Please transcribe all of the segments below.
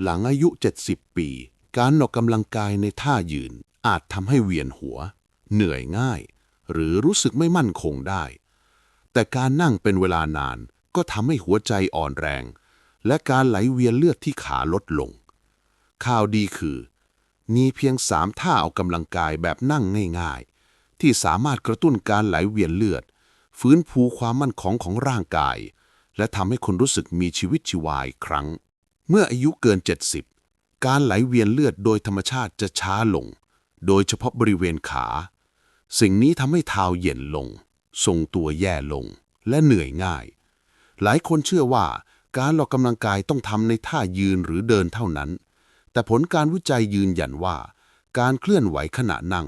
หลังอายุ 70 ปี การออกกำลังกายในท่ายืนอาจทำให้เวียนหัว เหนื่อยง่าย หรือรู้สึกไม่มั่นคงได้ แต่การนั่งเป็นเวลานานก็ทำให้หัวใจอ่อนแรง และการไหลเวียนเลือดที่ขาลดลง ข่าวดีคือ มีเพียงสามท่าออกกำลังกายแบบนั่งง่าย ๆ ที่สามารถกระตุ้นการไหลเวียนเลือด ฟื้นฟูความมั่นคงของร่างกาย และทำให้คนรู้สึกมีชีวิตชีวาอีกครั้ง เมื่ออายุเกิน 70 การไหลเวียนเลือดโดยธรรมชาติจะช้าลง โดยเฉพาะบริเวณขา สิ่งนี้ทำให้เท้าเย็นลง ทรงตัวแย่ลง และเหนื่อยง่าย หลายคนเชื่อว่าการออกกำลังกายต้องทำในท่ายืนหรือเดินเท่านั้น แต่ผลการวิจัยยืนยันว่า การเคลื่อนไหวขณะนั่ง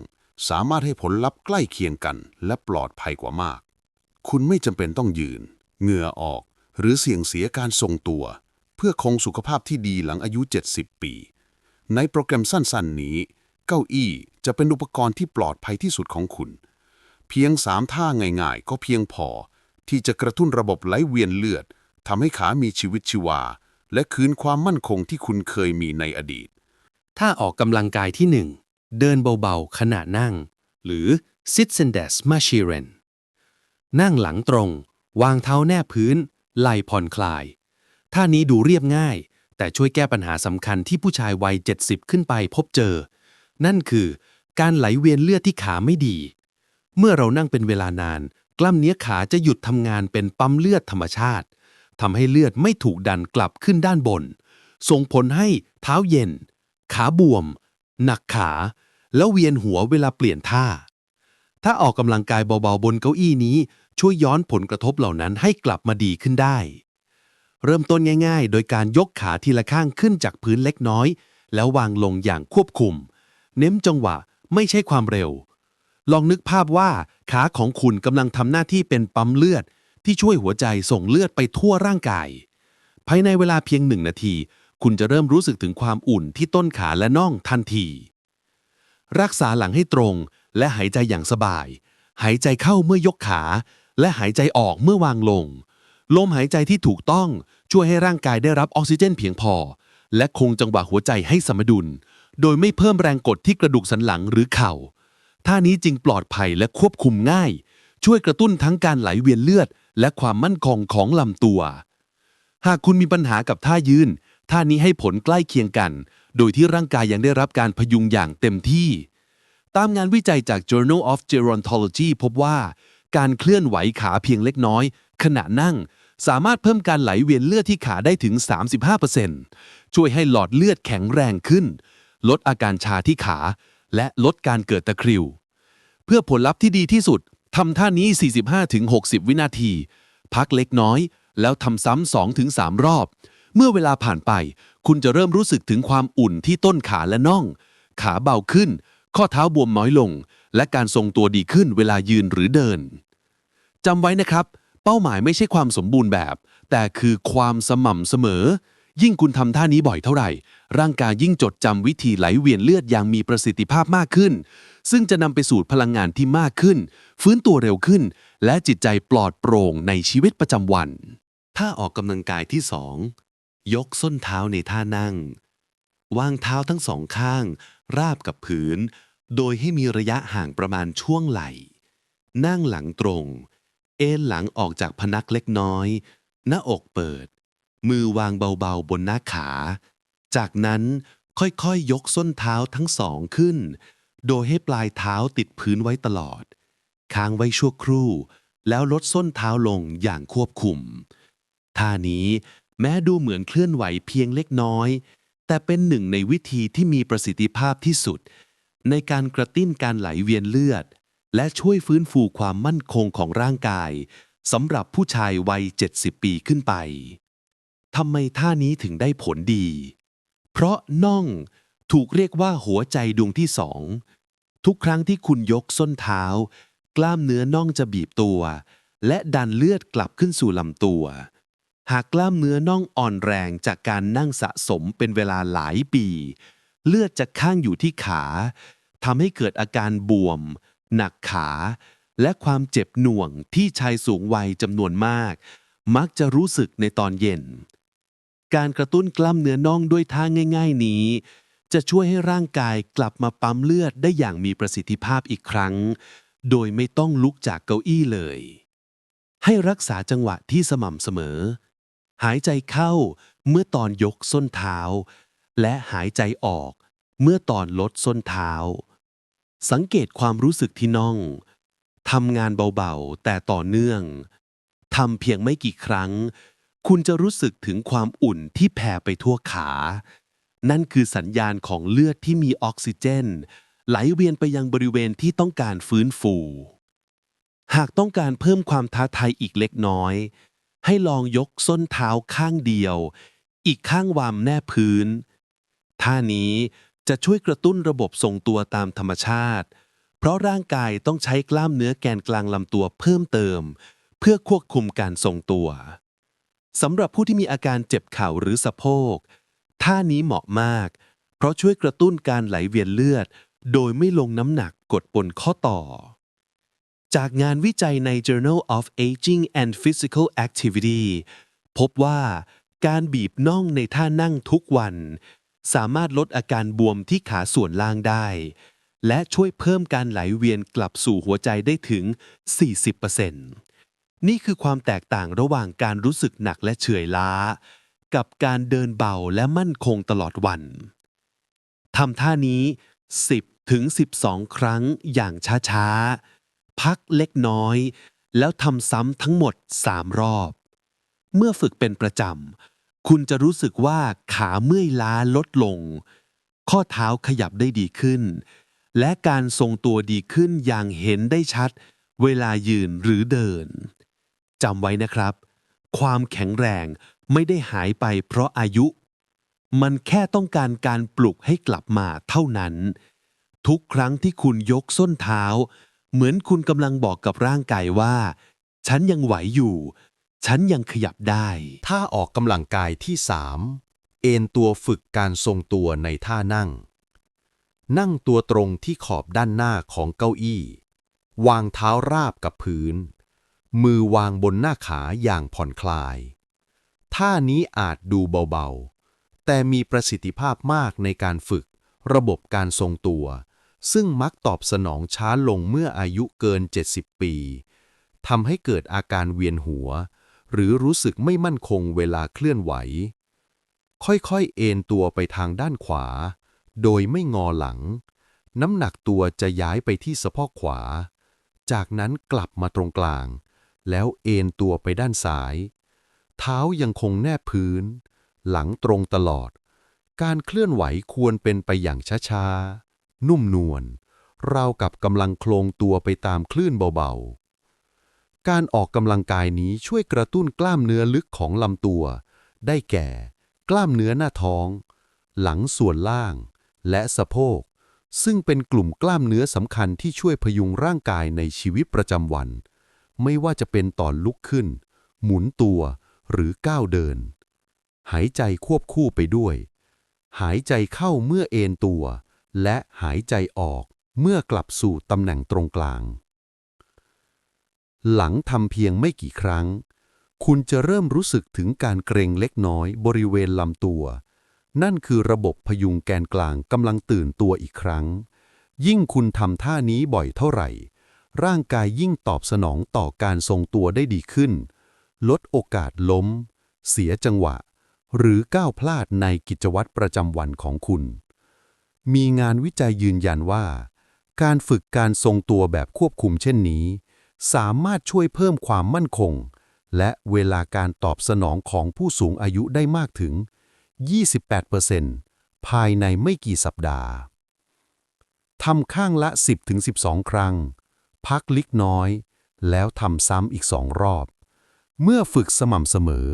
สามารถให้ผลลัพธ์ใกล้เคียงกันและปลอดภัยกว่ามาก คุณไม่จำเป็นต้องยืน เหงื่อออก หรือเสี่ยงเสียการทรงตัว เพื่อคงสุขภาพที่ดีหลังอายุ 70 ปี ในโปรแกรมสั้นๆนี้ เก้าอี้จะเป็นอุปกรณ์ที่ปลอดภัยที่สุดของคุณ เพียงสามท่าง่ายๆ ก็เพียงพอ ที่จะกระตุ้นระบบไหลเวียนเลือดทำให้ขามีชีวิตชีวา และคืนความมั่นคงที่คุณเคยมีในอดีต ถ้าออกกำลังกายที่ 1 เดินเบาๆ ขณะนั่ง หรือ sit s e n d e s marschieren นั่งหลังตรง วางเท้าแนบพื้น ไหล่ผ่อนคลาย ท่านี้ดูเรียบง่าย แต่ช่วยแก้ปัญหาสำคัญที่ผู้ชายวัย 70 ขึ้นไปพบเจอ นั่นคือ การไหลเวียนเลือดที่ขาไม่ดี เมื่อเรานั่งเป็นเวลานาน กล้ามเนื้อขาจะหยุดทำงานเป็นปั๊มเลือดธรรมชาติทำให้เลือดไม่ถูกดันกลับขึ้นด้านบน ส่งผลให้เท้าเย็น ขาบวม หนักขา แล้วเวียนหัวเวลาเปลี่ยนท่า ถ้าออกกำลังกายเบาๆบนเก้าอี้นี้ ช่วยย้อนผลกระทบเหล่านั้นให้กลับมาดีขึ้นได้ เริ่มต้นง่าย ๆ โดยการยกขาทีละข้างขึ้นจากพื้นเล็กน้อย แล้ววางลงอย่างควบคุม เน้นจังหวะไม่ใช่ความเร็ว ลองนึกภาพว่าขาของคุณกำลังทำหน้าที่เป็นปั๊มเลือด ที่ช่วยหัวใจส่งเลือดไปทั่วร่างกาย ภายในเวลาเพียงหนึ่งนาที คุณจะเริ่มรู้สึกถึงความอุ่นที่ต้นขาและน่องทันที รักษาหลังให้ตรงและหายใจอย่างสบาย หายใจเข้าเมื่อยกขา และหายใจออกเมื่อวางลงลมหายใจที่ถูกต้อง ช่วยให้ร่างกายได้รับออกซิเจนเพียงพอ และคงจังหวะหัวใจให้สมดุล โดยไม่เพิ่มแรงกดที่กระดูกสันหลังหรือเข่า ท่านี้จึงปลอดภัยและควบคุมง่าย ช่วยกระตุ้นทั้งการไหลเวียนเลือด และความมั่นคงของลำตัว หากคุณมีปัญหากับท่ายืน ท่านี้ให้ผลใกล้เคียงกัน โดยที่ร่างกายยังได้รับการพยุงอย่างเต็มที่ ตามงานวิจัยจาก Journal of Gerontology พบว่า การเคลื่อนไหวขาเพียงเล็กน้อย ขณะนั่ง สามารถเพิ่มการไหลเวียนเลือดที่ขาได้ถึง 35%ช่วยให้หลอดเลือดแข็งแรงขึ้น ลดอาการชาที่ขา และลดการเกิดตะคริว เพื่อผลลัพธ์ที่ดีที่สุดทำท่านี้ 45-60 วินาที พักเล็กน้อย แล้วทำซ้ำ2-3 รอบ เมื่อเวลาผ่านไป คุณจะเริ่มรู้สึกถึงความอุ่นที่ต้นขาและน่อง ขาเบาขึ้น ข้อเท้าบวมน้อยลง และการทรงตัวดีขึ้นเวลายืนหรือเดินจำไว้นะครับ เป้าหมายไม่ใช่ความสมบูรณ์แบบ แต่คือความสม่ำเสมอ ยิ่งคุณทำท่านี้บ่อยเท่าไหร่ ร่างกายยิ่งจดจำวิธีไหลเวียนเลือดอย่างมีประสิทธิภาพมากขึ้น ซึ่งจะนำไปสู่พลังงานที่มากขึ้น ฟื้นตัวเร็วขึ้น และจิตใจปลอดโปร่งในชีวิตประจำวันถ้าออกกำลังกายที่2ยกส้นเท้าในท่านั่ง วางเท้าทั้งสองข้าง ราบกับพื้น โดยให้มีระยะห่างประมาณช่วงไหล่ นั่งหลังตรง เอนหลังออกจากพนักเล็กน้อย หน้าอกเปิด มือวางเบาๆบนหน้าขา จากนั้นค่อยๆยยกส้นเท้าทั้งสองขึ้น โดยให้ปลายเท้าติดพื้นไว้ตลอด ค้างไว้ชั่วครู่ แล้วลดส้นเท้าลงอย่างควบคุม ท่านี้แม้ดูเหมือนเคลื่อนไหวเพียงเล็กน้อย แต่เป็นหนึ่งในวิธีที่มีประสิทธิภาพที่สุด ในการกระตุ้นการไหลเวียนเลือด และช่วยฟื้นฟูความมั่นคงของร่างกายสำหรับผู้ชายวัย 70 ปีขึ้นไป ทำไมท่านี้ถึงได้ผลดี เพราะน่องถูกเรียกว่าหัวใจดวงที่สอง ทุกครั้งที่คุณยกส้นเท้า กล้ามเนื้อน่องจะบีบตัว และดันเลือดกลับขึ้นสู่ลำตัว หากกล้ามเนื้อน่องอ่อนแรงจากการนั่งสะสมเป็นเวลาหลายปี เลือดจะข้างอยู่ที่ขาทำให้เกิดอาการบวม หนักขา และความเจ็บหน่วงที่ชายสูงวัยจำนวนมาก มักจะรู้สึกในตอนเย็น การกระตุ้นกล้ามเนื้อน่องด้วยท่าง่าย ๆ นี้ จะช่วยให้ร่างกายกลับมาปั๊มเลือดได้อย่างมีประสิทธิภาพอีกครั้ง โดยไม่ต้องลุกจากเก้าอี้เลย ให้รักษาจังหวะที่สม่ำเสมอ หายใจเข้าเมื่อตอนยกส้นเท้า และหายใจออกเมื่อตอนลดส้นเท้า สังเกตความรู้สึกที่น่องทำงานเบาๆ แต่ต่อเนื่องทำเพียงไม่กี่ครั้ง คุณจะรู้สึกถึงความอุ่นที่แผ่ไปทั่วขา นั่นคือสัญญาณของเลือดที่มีออกซิเจน ไหลเวียนไปยังบริเวณที่ต้องการฟื้นฟู หากต้องการเพิ่มความท้าทายอีกเล็กน้อย ให้ลองยกส้นเท้าข้างเดียว อีกข้างวามแน่พื้น ท่านี้ จะช่วยกระตุ้นระบบทรงตัวตามธรรมชาติ เพราะร่างกายต้องใช้กล้ามเนื้อแกนกลางลำตัวเพิ่มเติม เพื่อควบคุมการทรงตัวสำหรับผู้ที่มีอาการเจ็บเข่าหรือสะโพก ท่านี้เหมาะมาก เพราะช่วยกระตุ้นการไหลเวียนเลือด โดยไม่ลงน้ำหนักกดบนข้อต่อ จากงานวิจัยใน Journal of Aging and Physical Activity พบว่าการบีบน่องในท่านั่งทุกวัน สามารถลดอาการบวมที่ขาส่วนล่างได้ และช่วยเพิ่มการไหลเวียนกลับสู่หัวใจได้ถึง 40%นี่คือความแตกต่างระหว่างการรู้สึกหนักและเฉื่อยล้า กับการเดินเบาและมั่นคงตลอดวันทำท่านี้ 10ถึง12 ครั้งอย่างช้าๆ พักเล็กน้อย แล้วทำซ้ำทั้งหมด 3 รอบ เมื่อฝึกเป็นประจำ คุณจะรู้สึกว่าขาเมื่อยล้าลดลง ข้อเท้าขยับได้ดีขึ้น และการทรงตัวดีขึ้นอย่างเห็นได้ชัด เวลายืนหรือเดินจำไว้นะครับ ความแข็งแรงไม่ได้หายไปเพราะอายุ มันแค่ต้องการการปลุกให้กลับมาเท่านั้น ทุกครั้งที่คุณยกส้นเท้า เหมือนคุณกำลังบอกกับร่างกายว่า ฉันยังไหวอยู่ ฉันยังขยับได้ ท่าออกกำลังกายที่ 3 เอนตัวฝึกการทรงตัวในท่านั่ง นั่งตัวตรงที่ขอบด้านหน้าของเก้าอี้ วางเท้าราบกับพื้น มือวางบนหน้าขาอย่างผ่อนคลาย ท่านี้อาจดูเบาๆ แต่มีประสิทธิภาพมากในการฝึกระบบการทรงตัว ซึ่งมักตอบสนองช้าลงเมื่ออายุเกิน 70 ปีทำให้เกิดอาการเวียนหัว หรือรู้สึกไม่มั่นคงเวลาเคลื่อนไหว ค่อยๆ เอนตัวไปทางด้านขวา โดยไม่งอหลัง น้ำหนักตัวจะย้ายไปที่สะโพกขวา จากนั้นกลับมาตรงกลาง แล้วเอนตัวไปด้านซ้าย เท้ายังคงแนบพื้น หลังตรงตลอด การเคลื่อนไหวควรเป็นไปอย่างช้าๆ นุ่มนวลราวกับกำลังโคลงตัวไปตามคลื่นเบาๆ การออกกำลังกายนี้ช่วยกระตุ้นกล้ามเนื้อลึกของลำตัว ได้แก่ กล้ามเนื้อหน้าท้อง หลังส่วนล่าง และสะโพก ซึ่งเป็นกลุ่มกล้ามเนื้อสำคัญที่ช่วยพยุงร่างกายในชีวิตประจำวัน ไม่ว่าจะเป็นตอนลุกขึ้น หมุนตัว หรือก้าวเดิน หายใจควบคู่ไปด้วย หายใจเข้าเมื่อเอนตัว และหายใจออกเมื่อกลับสู่ตำแหน่งตรงกลาง หลังทำเพียงไม่กี่ครั้ง คุณจะเริ่มรู้สึกถึงการเกรงเล็กน้อยบริเวณลำตัว นั่นคือระบบพยุงแกนกลางกำลังตื่นตัวอีกครั้ง ยิ่งคุณทำท่านี้บ่อยเท่าไหร่ ร่างกายยิ่งตอบสนองต่อการทรงตัวได้ดีขึ้น ลดโอกาสล้ม เสียจังหวะ หรือก้าวพลาดในกิจวัตรประจำวันของคุณ มีงานวิจัยยืนยันว่า การฝึกการทรงตัวแบบควบคุมเช่นนี้ สามารถช่วยเพิ่มความมั่นคง และเวลาการตอบสนองของผู้สูงอายุได้มากถึง 28%ภายในไม่กี่สัปดาห์ทำข้างละ 10-12 ครั้ง พักเลิกน้อย แล้วทำซ้ำอีกสองรอบ เมื่อฝึกสม่ำเสมอ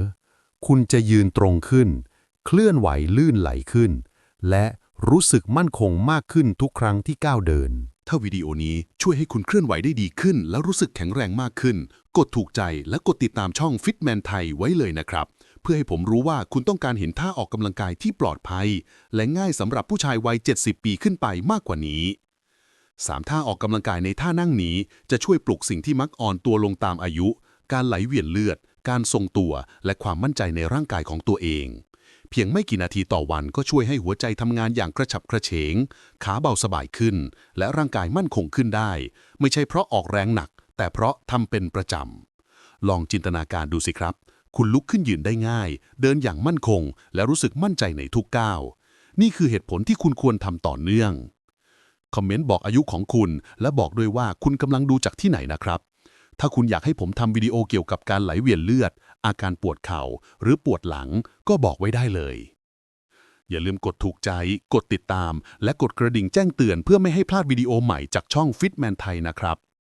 คุณจะยืนตรงขึ้น เคลื่อนไหวลื่นไหลขึ้น และรู้สึกมั่นคงมากขึ้นทุกครั้งที่ก้าวเดิน ถ้าวิดีโอนี้ช่วยให้คุณเคลื่อนไหวได้ดีขึ้น และรู้สึกแข็งแรงมากขึ้น กดถูกใจและกดติดตามช่อง Fitman ไทยไว้เลยนะครับ เพื่อให้ผมรู้ว่าคุณต้องการเห็นท่าออกกำลังกายที่ปลอดภัย และง่ายสำหรับผู้ชายวัย 70 ปีขึ้นไปมากกว่านี้ 3 ท่าออกกำลังกายในท่านั่งนี้ จะช่วยปลุกสิ่งที่มักอ่อนตัวลงตามอายุ การไหลเวียนเลือด การทรงตัว และความมั่นใจในร่างกายของตัวเอง เพียงไม่กี่นาทีต่อวันก็ช่วยให้หัวใจทำงานอย่างกระฉับกระเฉง ขาเบาสบายขึ้น และร่างกายมั่นคงขึ้นได้ ไม่ใช่เพราะออกแรงหนัก แต่เพราะทำเป็นประจำ ลองจินตนาการดูสิครับ คุณลุกขึ้นยืนได้ง่าย เดินอย่างมั่นคง และรู้สึกมั่นใจในทุกก้าว นี่คือเหตุผลที่คุณควรทำต่อเนื่อง คอมเมนต์บอกอายุของคุณ และบอกด้วยว่าคุณกำลังดูจากที่ไหนนะครับ ถ้าคุณอยากให้ผมทำวิดีโอเกี่ยวกับการไหลเวียนเลือด อาการปวดเข่า หรือปวดหลังก็บอกไว้ได้เลย อย่าลืมกดถูกใจ กดติดตาม และกดกระดิ่งแจ้งเตือนเพื่อไม่ให้พลาดวิดีโอใหม่จากช่อง Fitman ไทยนะครับ